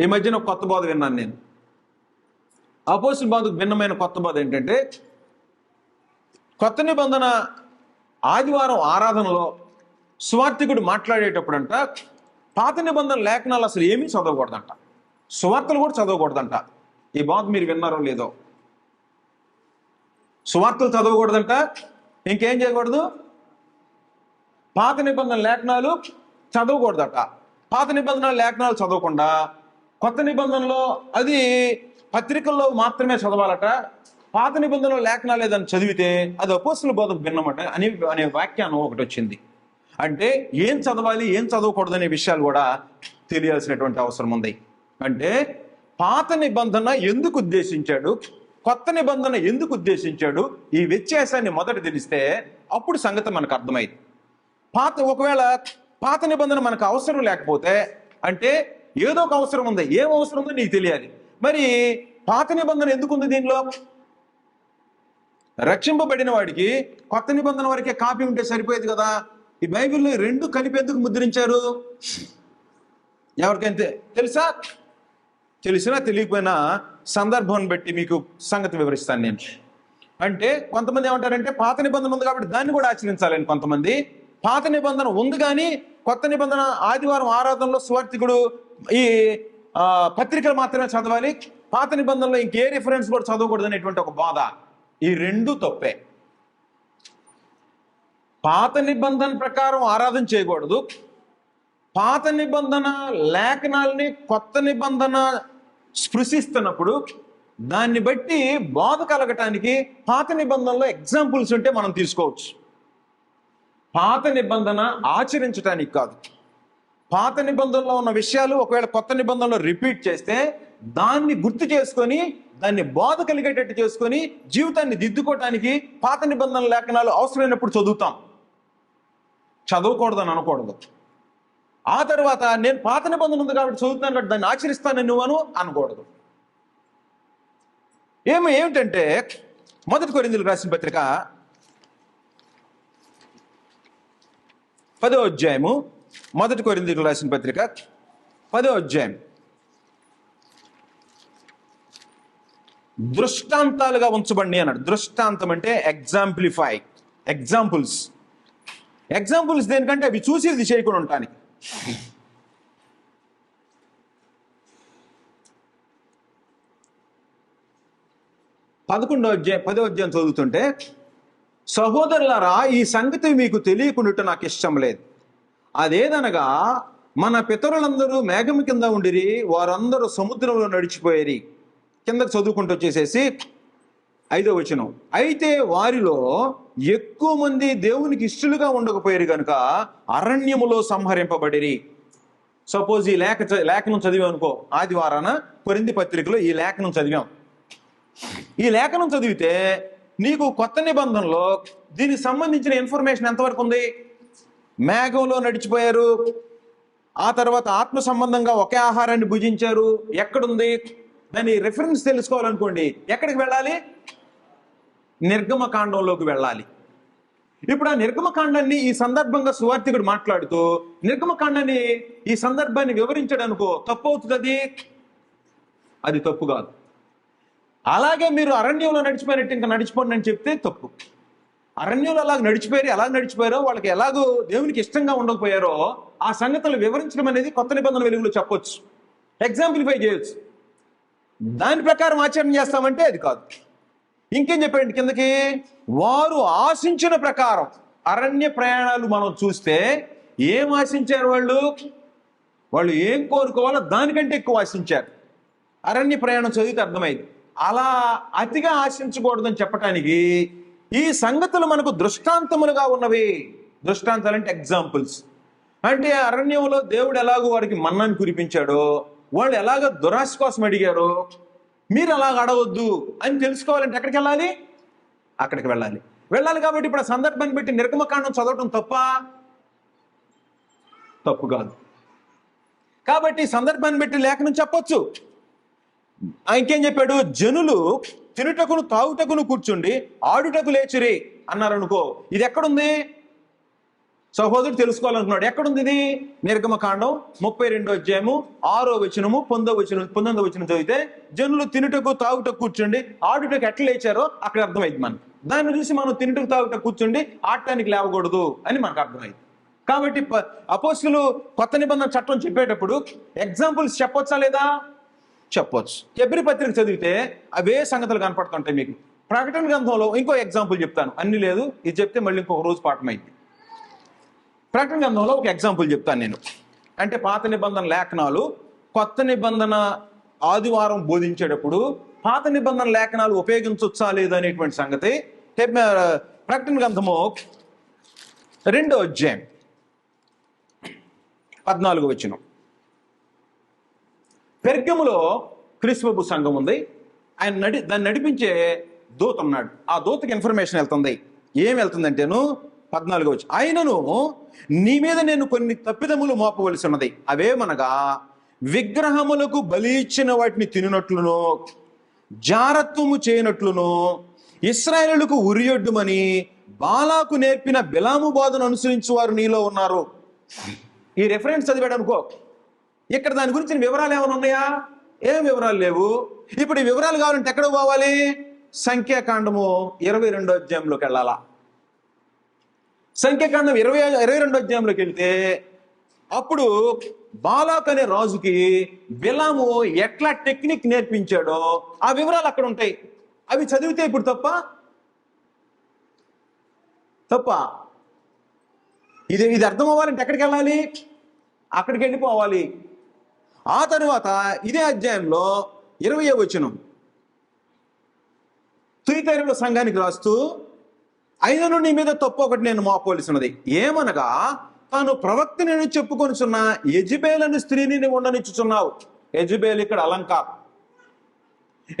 ఈ మధ్యన కొత్త బోధ విన్నాను నేను. అపోజిట్ బాధకు భిన్నమైన కొత్త బోధ ఏంటంటే కొత్త నిబంధన ఆదివారం ఆరాధనలో సువార్థికుడు మాట్లాడేటప్పుడంట పాత నిబంధన లేఖనాలు అసలు ఏమీ చదవకూడదంట. సువార్తలు కూడా చదవకూడదంట. ఈ బాధ మీరు విన్నారో లేదో. సువార్తలు చదవకూడదంట ఇంకేం చేయకూడదు? పాత నిబంధన లేఖనాలు చదవకూడదట. పాత నిబంధన లేఖనాలు చదవకుండా కొత్త నిబంధనలో అది పత్రికల్లో మాత్రమే చదవాలట పాత నిబంధనలో లేఖనాలు లేదని చదివితే అది అపోస్తుల బోధకు భిన్నమట అని అనే వ్యాఖ్యానం ఒకటి వచ్చింది. అంటే ఏం చదవాలి ఏం చదవకూడదు అనే విషయాలు కూడా తెలియాల్సినటువంటి అవసరం ఉంది. అంటే పాత నిబంధన ఎందుకు ఉద్దేశించాడు కొత్త నిబంధన ఎందుకు ఉద్దేశించాడు ఈ వ్యత్యాసాన్ని మొదట తెలిస్తే అప్పుడు సంగతి మనకు అర్థమైంది. పాత ఒకవేళ పాత నిబంధన మనకు అవసరం లేకపోతే అంటే ఏదో ఒక అవసరం ఉంది. ఏం అవసరం ఉందో నీకు తెలియాలి. మరి పాత నిబంధన ఎందుకు ఉంది దీనిలో? రక్షింపబడిన వాడికి కొత్త నిబంధన వరకే కాపీ ఉంటే సరిపోయేది కదా. ఈ బైబిల్లో రెండు కలిపి ఎందుకు ముద్రించారు? ఎవరికైతే తెలుసా? తెలిసినా తెలియకపోయినా సందర్భాన్ని బట్టి మీకు సంగతి వివరిస్తాను నేను. అంటే కొంతమంది ఏమంటారంటే పాత నిబంధన ఉంది కాబట్టి దాన్ని కూడా ఆచరించాలని కొంతమంది. పాత నిబంధన ఉంది కానీ కొత్త నిబంధన ఆదివారం ఆరాధనలో స్వార్థికుడు ఈ పత్రికలు మాత్రమే చదవాలి. పాత నిబంధనలో ఇంకే రిఫరెన్స్ కూడా చదవకూడదు అనేటువంటి ఒక బాధ. ఈ రెండు తప్పే. పాత నిబంధన ప్రకారం ఆరాధన చేయకూడదు. పాత నిబంధన లేఖనాల్ని కొత్త నిబంధన స్పృశిస్తున్నప్పుడు దాన్ని బట్టి బాధ కలగటానికి పాత నిబంధనలో ఎగ్జాంపుల్స్ ఉంటే మనం తీసుకోవచ్చు. పాత నిబంధన ఆచరించటానికి కాదు. పాత నిబంధనలో ఉన్న విషయాలు ఒకవేళ కొత్త నిబంధనలో రిపీట్ చేస్తే దాన్ని గుర్తు చేసుకొని దాన్ని బాధ కలిగేటట్టు చేసుకొని జీవితాన్ని దిద్దుకోవటానికి పాత నిబంధన లేఖనాలు అవసరమైనప్పుడు చదువుతాం. చదవకూడదని అనకూడదు. ఆ తర్వాత నేను పాత నిబంధన ఉంది కాబట్టి చదువుతాను కాబట్టి దాన్ని ఆచరిస్తాను నువ్వను అనకూడదు. ఏమి ఏమిటంటే మొదటి కొరిందులు రాసిన పత్రిక పదో అధ్యాయము మొదటి కొరిందులు రాసిన పత్రిక పదో అధ్యాయం. దృష్టాంతాలుగా ఉంచబండి అన్నాడు. దృష్టాంతం అంటే ఎగ్జాంప్లిఫై ఎగ్జాంపుల్స్ ఎగ్జాంపుల్స్ దేనికంటే అవి చూసి ఇది చేయకుండా ఉంటానికి పదకొండో అధ్యాయం పదో అధ్యాయం చదువుతుంటే సహోదరులారా ఈ సంగతి మీకు తెలియకుండా నాకు ఇష్టం లేదు. అదేదనగా మన పితరులందరూ మేఘం కింద ఉండిరి వారందరూ సముద్రంలో నడిచిపోయేరి. కిందకు చదువుకుంటూ వచ్చేసేసి ఐదో వచనం. అయితే వారిలో ఎక్కువ మంది దేవునికి ఇష్టలుగా ఉండకపోయారు కనుక అరణ్యములో సంహరింపబడిరి. సపోజ్ ఈ లేఖ చ- లేఖనం చదివాం అనుకో. ఆదివారాన పొరింది పత్రికలో ఈ లేఖనం చదివాం. ఈ లేఖనం చదివితే నీకు కొత్త నిబంధనలో దీనికి సంబంధించిన ఇన్ఫర్మేషన్ ఎంతవరకు ఉంది? మేఘంలో నడిచిపోయారు. ఆ తర్వాత ఆత్మ సంబంధంగా ఒకే ఆహారాన్ని భుజించారు. ఎక్కడుంది? దాని రిఫరెన్స్ తెలుసుకోవాలనుకోండి. ఎక్కడికి వెళ్ళాలి? నిర్గమకాండంలోకి వెళ్ళాలి. ఇప్పుడు ఆ నిర్గమకాండాన్ని ఈ సందర్భంగా సువార్థికుడు మాట్లాడుతూ నిర్గమకాండాన్ని ఈ సందర్భాన్ని వివరించడానికో తప్పు అవుతుంది అది అది తప్పు కాదు. అలాగే మీరు అరణ్యంలో నడిచిపోయినట్టు ఇంకా నడిచిపోండి అని చెప్తే తప్పు. అరణ్యంలో అలాగ నడిచిపోయారు. ఎలా నడిచిపోయారో వాళ్ళకి ఎలాగో దేవునికి ఇష్టంగా ఉండకపోయారో ఆ సంగతులు వివరించడం అనేది కొత్త నిబంధన వెలుగులో చెప్పొచ్చు. ఎగ్జాంపులిఫై చేయొచ్చు. దాని ప్రకారం ఆచరణ చేస్తామంటే అది కాదు. ఇంకేం చెప్పండి కిందకి? వారు ఆశించిన ప్రకారం అరణ్య ప్రయాణాలు మనం చూస్తే ఏం ఆశించారు వాళ్ళు? వాళ్ళు ఏం కోరుకోవాలో దానికంటే ఎక్కువ ఆశించారు. అరణ్య ప్రయాణం చదివితే అర్థమైంది. అలా అతిగా ఆశించకూడదని చెప్పటానికి ఈ సంగతులు మనకు దృష్టాంతములుగా ఉన్నవి. దృష్టాంతాలు అంటే ఎగ్జాంపుల్స్ అంటే అరణ్యంలో దేవుడు ఎలాగో వారికి మన్నాన్ని కురిపించాడో వాళ్ళు ఎలాగ దురాశ కోసం అడిగారో మీరు అలాగ అడవద్దు అని తెలుసుకోవాలంటే ఎక్కడికి వెళ్ళాలి? అక్కడికి వెళ్ళాలి. వెళ్ళాలి కాబట్టి ఇప్పుడు ఆ సందర్భాన్ని పెట్టి నిర్గమకాండం చదవటం తప్ప తప్పు కాదు. కాబట్టి సందర్భాన్ని బట్టి లేఖనం చెప్పొచ్చు. ఇంకేం చెప్పాడు? జనులు తినుటకును తాగుటకును కూర్చుండి ఆడుటకు లేచిరి అన్నారు అనుకో ఇది ఎక్కడుంది? సహోదరుడు తెలుసుకోవాలనుకున్నాడు. ఎక్కడుంది ఇది? నిర్గమకాండం ముప్పై రెండో అధ్యాయము ఆరో వచనము పొందో వచనం పొందొందో వచనం చదివితే జనులు తినుటకు తాగుటకు కూర్చోండి ఆడుటకు ఎట్లా లేచారో అక్కడ అర్థమైంది మనకి. దాన్ని చూసి మనం తినుటకు తాగుటకు కూర్చోండి ఆడటానికి లేవకూడదు అని మనకు అర్థమైంది. కాబట్టి ప- కొత్త నిబంధన చట్టం చెప్పేటప్పుడు ఎగ్జాంపుల్స్ చెప్పొచ్చా లేదా? చెప్పవచ్చు ఎబ్రి పత్రిక చదివితే అవే సంగతులు కనపడుతుంటాయి మీకు. ప్రకటన గ్రంథంలో ఇంకో ఎగ్జాంపుల్ చెప్తాను. అన్ని లేదు ఇది చెప్తే మళ్ళీ ఇంకొక రోజు పాఠమైంది. ప్రకటన గ్రంథంలో ఒక ఎగ్జాంపుల్ చెప్తాను నేను. అంటే పాత నిబంధన లేఖనాలు కొత్త నిబంధన ఆదివారం బోధించేటప్పుడు పాత నిబంధన లేఖనాలు ఉపయోగించవచ్చా లేదా అనేటువంటి సంగతి ప్రకటన గ్రంథము రెండో అధ్యాయం. పద్నాలుగు వచ్చినాం పెర్గములో క్రిస్వబు సంఘం ఉంది. ఆయన నడి దాన్ని నడిపించే దూత ఉన్నాడు. ఆ దూతకి ఇన్ఫర్మేషన్ వెళ్తుంది. ఏం వెళ్తుందంటేను పద్నాలుగు వచ్చి ఆయనను నీ మీద నేను కొన్ని తప్పిదములు మోపవలసి ఉన్నది. అవేమనగా విగ్రహములకు బలి ఇచ్చిన వాటిని తిననట్లును జారత్వము చేయనట్లును ఇస్రాయేలులకు ఉరియొడ్డుమని బాలాకు నేర్పిన బిలాము బోధను అనుసరించు వారు నీలో ఉన్నారు. ఈ రెఫరెన్స్ చదివాడు అనుకో. ఇక్కడ దాని గురించిన వివరాలు ఏమైనా ఉన్నాయా? ఏం వివరాలు లేవు? ఇప్పుడు ఈ వివరాలు కావాలంటే ఎక్కడ పోవాలి? సంఖ్యాకాండము ఇరవై రెండో అధ్యాయంలోకి వెళ్ళాలా? సంఖ్యాకాండం ఇరవై ఇరవై రెండో అధ్యాయంలోకి వెళ్తే అప్పుడు బాలాక్ అనే రాజుకి బిలాము ఎట్లా టెక్నిక్ నేర్పించాడో ఆ వివరాలు అక్కడ ఉంటాయి. అవి చదివితే ఇప్పుడు తప్ప తప్ప ఇది ఇది అర్థం అవ్వాలంటే ఎక్కడికి వెళ్ళాలి? అక్కడికి వెళ్ళిపోవాలి. ఆ తరువాత ఇదే అధ్యాయంలో ఇరవై వచనం. తుయితరుల సంఘానికి రాస్తూ అయినను నీ మీద తప్పు ఒకటి నేను మోపవలసినది ఏమనగా తాను ప్రవక్త నేను చెప్పుకొనిచున్న యజబేలను స్త్రీని నువ్వు ఉండనిచ్చుచున్నావు. యజబేల్ ఇక్కడ అలంకారం.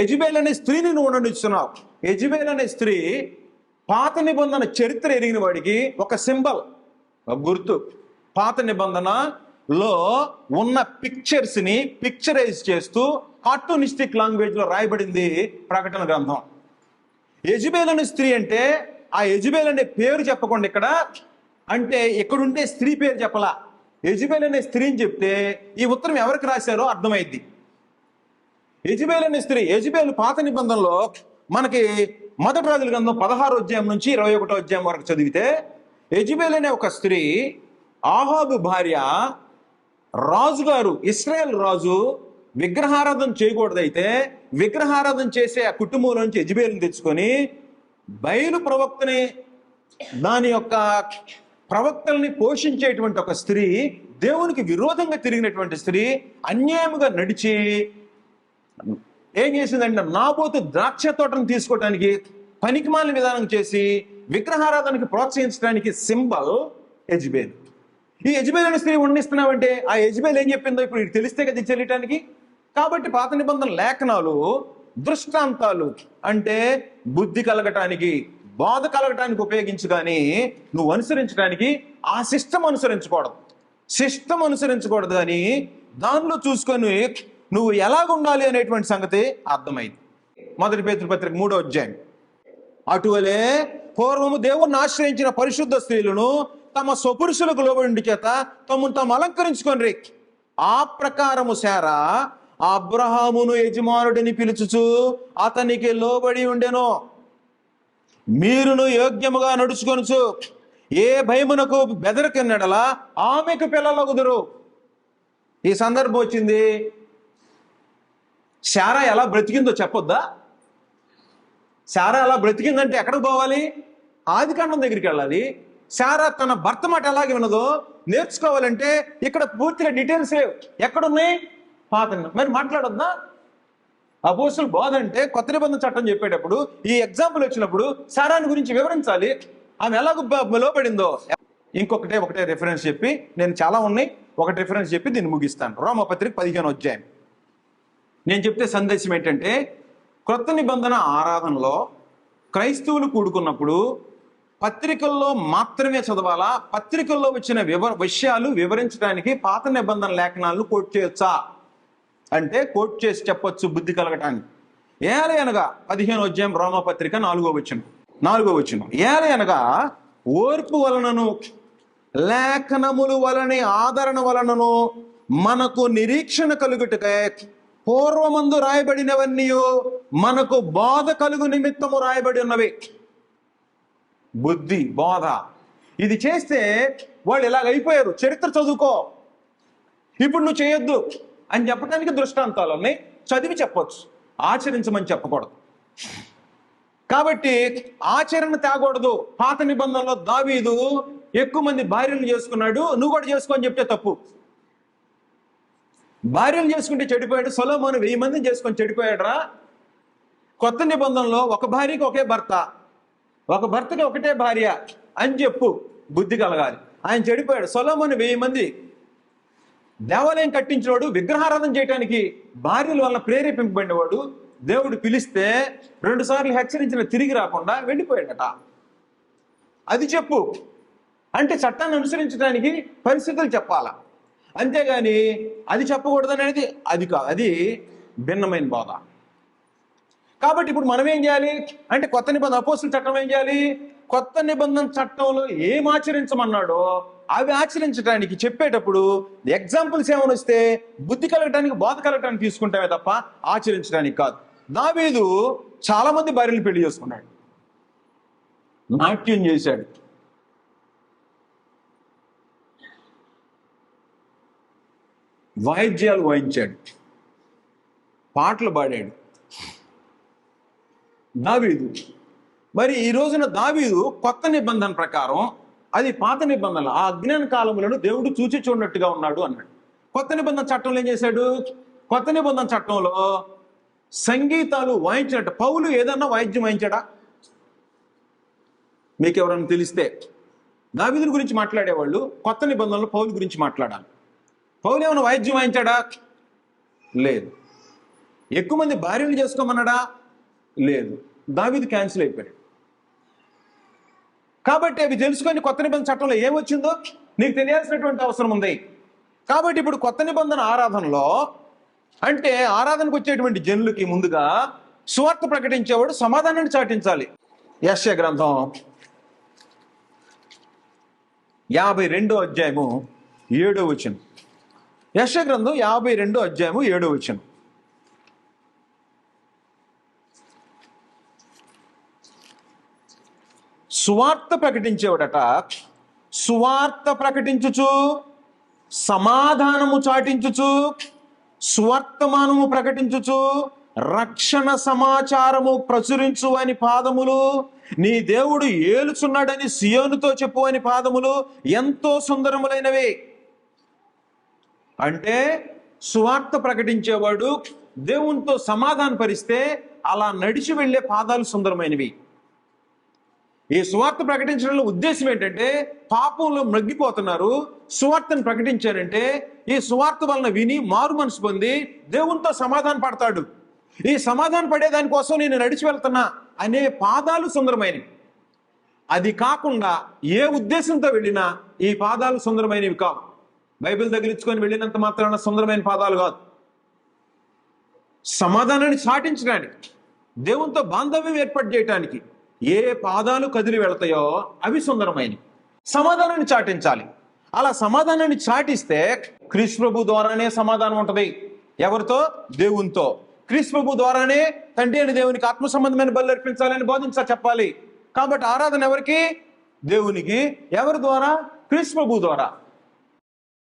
యజుబేల్ అనే స్త్రీని నువ్వు ఉండనిచ్చున్నావు యజుబేల్ అనే స్త్రీ పాత నిబంధన చరిత్ర ఎరిగిన వాడికి ఒక సింబల్ ఒక గుర్తు. పాత నిబంధన లో ఉన్న పిక్చర్స్ని పిక్చరైజ్ చేస్తూ కార్టూనిస్టిక్ లాంగ్వేజ్లో రాయబడింది ప్రకటన గ్రంథం. యజుబేల్ అనే స్త్రీ అంటే ఆ యజుబేల్ అనే పేరు చెప్పకుండా ఇక్కడ అంటే ఎక్కడుంటే స్త్రీ పేరు చెప్పలా? యజుబేల్ అనే స్త్రీని చెప్తే ఈ ఉత్తరం ఎవరికి రాశారో అర్థమైద్ది. యజుబేల్ అనే స్త్రీ యజుబేలు పాత నిబంధనలో మనకి మొదటి రాజుల గ్రంథం పదహారు అధ్యాయం నుంచి ఇరవై ఒకటో అధ్యాయం వరకు చదివితే యజుబేల్ అనే ఒక స్త్రీ ఆహాబు భార్య రాజుగారు ఇస్రాయల్ రాజు విగ్రహారాధన చేయకూడదైతే విగ్రహారాధన చేసే ఆ కుటుంబం నుంచి యజ్బేలు తెచ్చుకొని బయలు ప్రవక్తని దాని యొక్క ప్రవక్తల్ని పోషించేటువంటి ఒక స్త్రీ దేవునికి విరోధంగా తిరిగినటువంటి స్త్రీ అన్యాయముగా నడిచి ఏం చేసిందంటే నాబోతు ద్రాక్ష తోటను తీసుకోవడానికి పనికిమాలిన విధానం చేసి విగ్రహారాధనకి ప్రోత్సహించడానికి సింబల్ యజ్బేల్. ఈ యజ్బేల్ అనే స్త్రీ వండిస్తున్నావంటే ఆ యజ్బేల్ ఏం చెప్పిందో ఇప్పుడు ఇది తెలిస్తే కదా ఇది కాబట్టి పాత నిబంధన లేఖనాలు దృష్టాంతాలు అంటే బుద్ధి కలగటానికి బాధ కలగటానికి ఉపయోగించు కానీ నువ్వు అనుసరించడానికి ఆ సిస్టమ్ అనుసరించకూడదు. సిస్టమ్ అనుసరించకూడదు కానీ దానిలో చూసుకొని నువ్వు ఎలాగుండాలి అనేటువంటి సంగతి అర్థమైంది. మొదటి పేతృపత్రిక మూడో అధ్యాయం. అటువలే పూర్వము దేవుణ్ణి ఆశ్రయించిన పరిశుద్ధ స్త్రీలను తమ స్వపురుషులకు లోబడి చేత తమను తాము అలంకరించుకొని ఆ ప్రకారము శారా అబ్రహామును యజమానుడిని పిలుచుచు అతనికి లోబడి ఉండెను. మీరును యోగ్యముగా నడుచుకొనుచు ఏ భయమునకు బెదరకిన్నడలా ఆమెకు పిల్లలు కుదురు ఈ సందర్భం వచ్చింది. శారా ఎలా బ్రతికిందో చెప్పొద్దా? శారా ఎలా బ్రతికిందంటే ఎక్కడికి పోవాలి? ఆదికాండం దగ్గరికి వెళ్ళాలి. శారా తన భర్త మాట ఎలాగే ఉన్నదో నేర్చుకోవాలంటే ఇక్కడ పూర్తిగా డీటెయిల్స్ లేవు. ఎక్కడున్నాయి? పాత మరి మాట్లాడొద్దా? అపోసులు బోధ అంటే కొత్త నిబంధన చట్టం చెప్పేటప్పుడు ఈ ఎగ్జాంపుల్ వచ్చినప్పుడు సారాని గురించి వివరించాలి. ఆమె ఎలాగ లోపడిందో ఇంకొకటే ఒకటే రిఫరెన్స్ చెప్పి నేను చాలా ఉన్నాయి. ఒకటి రిఫరెన్స్ చెప్పి దీన్ని ముగిస్తాను. రోమపత్రిక పదిహేను అధ్యాయం. నేను చెప్తే సందేశం ఏంటంటే క్రొత్త నిబంధన ఆరాధనలో క్రైస్తవులు కూడుకున్నప్పుడు పత్రికల్లో మాత్రమే చదవాలా? పత్రికల్లో వచ్చిన వివర విషయాలు వివరించడానికి పాత నిబంధన లేఖనాలను కోట్ చేయొచ్చా? అంటే కోట్ చేసి చెప్పొచ్చు బుద్ధి కలగటానికి. ఏలే అనగా పదిహేను అధ్యాయం రోమపత్రిక నాలుగో వచ్చిన నాలుగో వచ్చిన ఏలే అనగా ఓర్పు వలనను లేఖనములు వలని ఆదరణ వలనను మనకు నిరీక్షణ కలుగుటకే పూర్వమందు రాయబడినవన్నీ మనకు బాధ కలుగు నిమిత్తము రాయబడి ఉన్నవి. బుద్ధి బోధ. ఇది చేస్తే వాళ్ళు ఇలాగ అయిపోయారు. చరిత్ర చదువుకో. ఇప్పుడు నువ్వు చేయొద్దు అని చెప్పడానికి దృష్టాంతాలు ఉన్నాయి. చదివి చెప్పొచ్చు. ఆచరించమని చెప్పకూడదు. కాబట్టి ఆచరణ తేకూడదు. పాత నిబంధనలో దావీదు ఎక్కువ మంది భార్యలు చేసుకున్నాడు. నువ్వు కూడా చేసుకో అని చెప్తే తప్పు. భార్యలు చేసుకుంటే చెడిపోయాడు. సొలోమోను వెయ్యి మందిని చేసుకొని చెడిపోయాడురా. కొత్త నిబంధనలో ఒక భార్యకి ఒకే భర్త. ఒక భర్తకి ఒకటే భార్య అని చెప్పు బుద్ధి కలగాలి. ఆయన చెడిపోయాడు. సొలోమోను వెయ్యి మంది దేవాలయం కట్టించినవాడు విగ్రహారాధన చేయడానికి భార్యల వల్ల ప్రేరేపింపబడినవాడు దేవుడు పిలిస్తే రెండు సార్లు హెచ్చరించిన తిరిగి రాకుండా వెళ్ళిపోయాడట. అది చెప్పు. అంటే చట్టాన్ని అనుసరించడానికి పరిస్థితులు చెప్పాలా? అంతేగాని అది చెప్పకూడదు అనేది అది కా అది భిన్నమైన బోధ. కాబట్టి ఇప్పుడు మనం ఏం చేయాలి? అంటే కొత్త నిబంధన అపోస్తుల చట్టం ఏం చేయాలి? కొత్త నిబంధన చట్టంలో ఏం ఆచరించమన్నాడో అవి ఆచరించడానికి చెప్పేటప్పుడు ఎగ్జాంపుల్స్ ఏమైనా వస్తే బుద్ధి కలగటానికి బోధ కలగటానికి తీసుకుంటామే తప్ప ఆచరించడానికి కాదు. దావీదు చాలా మంది భార్యలు పెళ్ళి చేసుకున్నాడు. నాట్యం చేశాడు. వాయిద్యాలు వాయించాడు. పాటలు పాడాడు. దావీదు. మరి ఈ రోజున దావీదు కొత్త నిబంధన ప్రకారం అది పాత నిబంధన ఆ అజ్ఞాన కాలములను దేవుడు చూచి చూడనట్టుగా ఉన్నాడు అన్నాడు. కొత్త నిబంధన చట్టంలో ఏం చేశాడు? కొత్త నిబంధన చట్టంలో సంగీతాలు వాయించినట్టు పౌలు ఏదన్నా వాయిద్యం వాయించాడా? మీకు ఎవరైనా తెలిస్తే దావీదుల గురించి మాట్లాడేవాళ్ళు కొత్త నిబంధనలు పౌలు గురించి మాట్లాడాలి. పౌలు ఏమైనా వాయిద్యం వాయించాడా? లేదు. ఎక్కువ మంది భార్యలు చేసుకోమన్నాడా? లేదు. దావిది క్యాన్సిల్ అయిపోయాడు. కాబట్టి అవి తెలుసుకొని కొత్త నిబంధన చట్టంలో ఏమొచ్చిందో నీకు తెలియాల్సినటువంటి అవసరం ఉంది. కాబట్టి ఇప్పుడు కొత్త నిబంధన ఆరాధనలో అంటే ఆరాధనకు వచ్చేటువంటి జనులకి ముందుగా సువార్త ప్రకటించేవాడు సమాధానాన్ని చాటించాలి. యశ్య గ్రంథం యాభై రెండో అధ్యాయము ఏడో వచ్చిన యశ గ్రంథం యాభై రెండో అధ్యాయము ఏడో వచనం. సువార్త ప్రకటించేవాడట. సువార్త ప్రకటించుచు సమాధానము చాటించుచు సువర్తమానము ప్రకటించుచు రక్షణ సమాచారము ప్రచురించు అని పాదములు నీ దేవుడు ఏలుచున్నాడని సియోనుతో చెప్పు అని పాదములు ఎంతో సుందరములైనవి. అంటే సువార్త ప్రకటించేవాడు దేవునితో సమాధానపరిస్తే అలా నడిచి వెళ్ళే పాదాలు సుందరమైనవి. ఈ సువార్త ప్రకటించడంలో ఉద్దేశం ఏంటంటే పాపంలో మగ్గిపోతున్నారు. సువార్తను ప్రకటించారంటే ఈ సువార్త వలన విని మారు మనసు పొంది దేవునితో సమాధాన పడతాడు. ఈ సమాధాన పడేదాని కోసం నేను నడిచి వెళ్తున్నా అనే పాదాలు సుందరమైనవి. అది కాకుండా ఏ ఉద్దేశంతో వెళ్ళినా ఈ పాదాలు సుందరమైనవి కావు. బైబిల్ తగిలించుకొని వెళ్ళినంత మాత్రాన సుందరమైన పాదాలు కాదు. సమాధానాన్ని చాటించడానికి దేవునితో బాంధవ్యం ఏర్పాటు చేయటానికి ఏ పాదాలు కదిలి వెళతాయో అవి సుందరమైనవి. సమాధానాన్ని చాటించాలి. అలా సమాధానాన్ని చాటిస్తే క్రీస్తు ప్రభు ద్వారానే సమాధానం ఉంటుంది. ఎవరితో? దేవునితో. క్రిష్ప్రభు ప్రభు ద్వారానే తండ్రి అని దేవునికి ఆత్మ సంబంధమైన బలు అర్పించాలని బోధించా చెప్పాలి. కాబట్టి ఆరాధన ఎవరికి? దేవునికి. ఎవరి ద్వారా? క్రీస్తు ప్రభు ద్వారా.